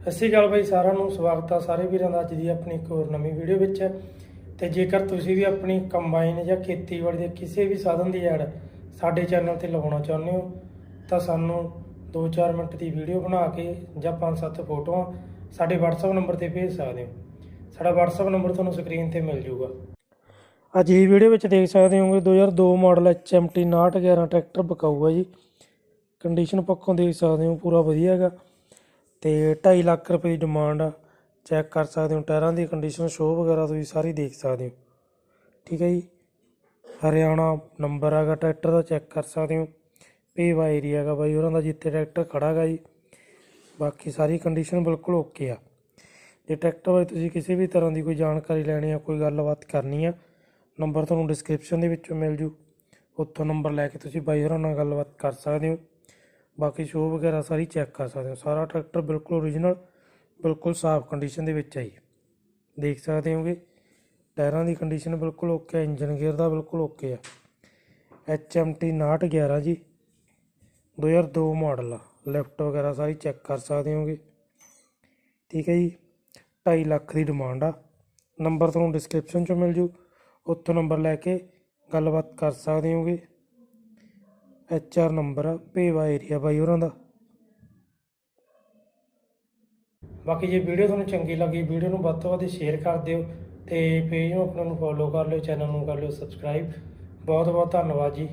ਸਤਿ ਸ਼੍ਰੀ ਅਕਾਲ ਬਾਈ, ਸਾਰਿਆਂ ਨੂੰ ਸਵਾਗਤ ਆ ਸਾਰੇ ਵੀਰਾਂ ਦਾ ਅੱਜ ਦੀ ਆਪਣੀ ਇੱਕ ਹੋਰ ਨਵੀਂ ਵੀਡੀਓ ਵਿੱਚ। ਤੇ ਜੇਕਰ ਤੁਸੀਂ ਵੀ ਆਪਣੀ ਕੰਬਾਈਨ ਜਾਂ ਖੇਤੀਬਾੜੀ ਦੇ ਕਿਸੇ ਵੀ ਸਾਧਨ ਦੀ ਐਡ ਸਾਡੇ ਚੈਨਲ ਤੇ ਲਗਾਉਣਾ ਚਾਹੁੰਦੇ ਹੋ, ਤਾਂ ਸਾਨੂੰ 2-4 ਮਿੰਟ ਦੀ ਵੀਡੀਓ ਬਣਾ ਕੇ ਜਾਂ 5-7 ਫੋਟੋਆਂ ਸਾਡੇ WhatsApp ਨੰਬਰ ਤੇ ਭੇਜ ਸਕਦੇ ਹੋ। ਸਾਡਾ WhatsApp ਨੰਬਰ ਤੁਹਾਨੂੰ ਸਕਰੀਨ ਤੇ ਮਿਲ ਜਾਊਗਾ ਅੱਜ ਦੀ ਵੀਡੀਓ ਵਿੱਚ ਦੇਖ ਸਕਦੇ ਹੋਗੇ 2002 ਮਾਡਲ HMT 6911 ਟਰੈਕਟਰ ਬਕਾਊਗਾ ਜੀ। ਕੰਡੀਸ਼ਨ ਪੱਖੋਂ ਦੇਖ ਸਕਦੇ ਹੋ, ਪੂਰਾ ਵਧੀਆ ਹੈਗਾ। ਅਤੇ ਢਾਈ ਲੱਖ ਰੁਪਏ ਦੀ ਡਿਮਾਂਡ ਆ। ਚੈੱਕ ਕਰ ਸਕਦੇ ਹੋ, ਟਾਇਰਾਂ ਦੀ ਕੰਡੀਸ਼ਨ ਸ਼ੋਅ ਵਗੈਰਾ ਤੁਸੀਂ ਸਾਰੀ ਦੇਖ ਸਕਦੇ ਹੋ। ਠੀਕ ਹੈ ਜੀ। ਹਰਿਆਣਾ ਨੰਬਰ ਹੈਗਾ, ਟਰੈਕਟਰ ਦਾ ਚੈੱਕ ਕਰ ਸਕਦੇ ਹੋ। ਪੇਵਾ ਏਰੀਆ ਹੈਗਾ ਬਾਈ, ਉਹਨਾਂ ਦਾ ਜਿੱਥੇ ਟਰੈਕਟਰ ਖੜਾ ਹੈਗਾ ਜੀ। ਬਾਕੀ ਸਾਰੀ ਕੰਡੀਸ਼ਨ ਬਿਲਕੁਲ ਓਕੇ ਆ। ਜੇ ਟਰੈਕਟਰ ਬਾਰੇ ਤੁਸੀਂ ਕਿਸੇ ਵੀ ਤਰ੍ਹਾਂ ਦੀ ਕੋਈ ਜਾਣਕਾਰੀ ਲੈਣੀ ਆ, ਕੋਈ ਗੱਲਬਾਤ ਕਰਨੀ ਆ ਨੰਬਰ ਤੁਹਾਨੂੰ ਡਿਸਕ੍ਰਿਪਸ਼ਨ ਦੇ ਵਿੱਚੋਂ ਮਿਲ ਜੂ। ਉੱਥੋਂ ਨੰਬਰ ਲੈ ਕੇ ਤੁਸੀਂ ਬਾਈ ਹੋਰਾਂ ਨਾਲ ਗੱਲਬਾਤ ਕਰ ਸਕਦੇ ਹੋ। ਬਾਕੀ ਸ਼ੋ ਵਗੈਰਾ ਸਾਰੀ ਚੈੱਕ ਕਰ ਸਕਦੇ ਹੋ। ਸਾਰਾ ਟਰੈਕਟਰ ਬਿਲਕੁਲ ਓਰੀਜਨਲ ਬਿਲਕੁਲ ਸਾਫ਼ ਕੰਡੀਸ਼ਨ ਦੇ ਵਿੱਚ ਹੈ ਜੀ। ਦੇਖ ਸਕਦੇ ਹੋਗੇ, ਟਾਇਰਾਂ ਦੀ ਕੰਡੀਸ਼ਨ ਬਿਲਕੁਲ ਓਕੇ ਹੈ ਇੰਜਨ ਗੇਅਰ ਦਾ ਬਿਲਕੁਲ ਓਕੇ ਆ। HMT 6911 ਜੀ 2002 ਮਾਡਲ ਆ। ਲਿਫਟ ਵਗੈਰਾ ਸਾਰੀ ਚੈੱਕ ਕਰ ਸਕਦੇ ਹੋਗੇ। ਠੀਕ ਹੈ ਜੀ 2.5 ਲੱਖ ਦੀ ਡਿਮਾਂਡ ਆ। ਨੰਬਰ ਤੁਹਾਨੂੰ ਡਿਸਕ੍ਰਿਪਸ਼ਨ 'ਚ ਮਿਲ ਜੂ। ਉੱਥੋਂ ਨੰਬਰ ਲੈ ਕੇ ਗੱਲਬਾਤ ਕਰ ਸਕਦੇ ਹੋਗੇ। ਐਚ ਆਰ ਨੰਬਰ ਆ, ਭੇਵਾ ਏਰੀਆ ਬਾਈ ਉਹਨਾਂ ਦਾ। ਬਾਕੀ ਜੇ ਵੀਡੀਓ ਤੁਹਾਨੂੰ ਚੰਗੀ ਲੱਗੀ, ਵੀਡੀਓ ਨੂੰ ਵੱਧ ਤੋਂ ਵੱਧ ਸ਼ੇਅਰ ਕਰ ਦਿਓ ਤੇ ਪੇਜ ਨੂੰ ਆਪਣਾ ਨੂੰ ਫੋਲੋ ਕਰ ਲਿਓ ਚੈਨਲ ਨੂੰ ਕਰ ਲਿਓ ਸਬਸਕ੍ਰਾਈਬ ਬਹੁਤ ਬਹੁਤ ਧੰਨਵਾਦ ਜੀ।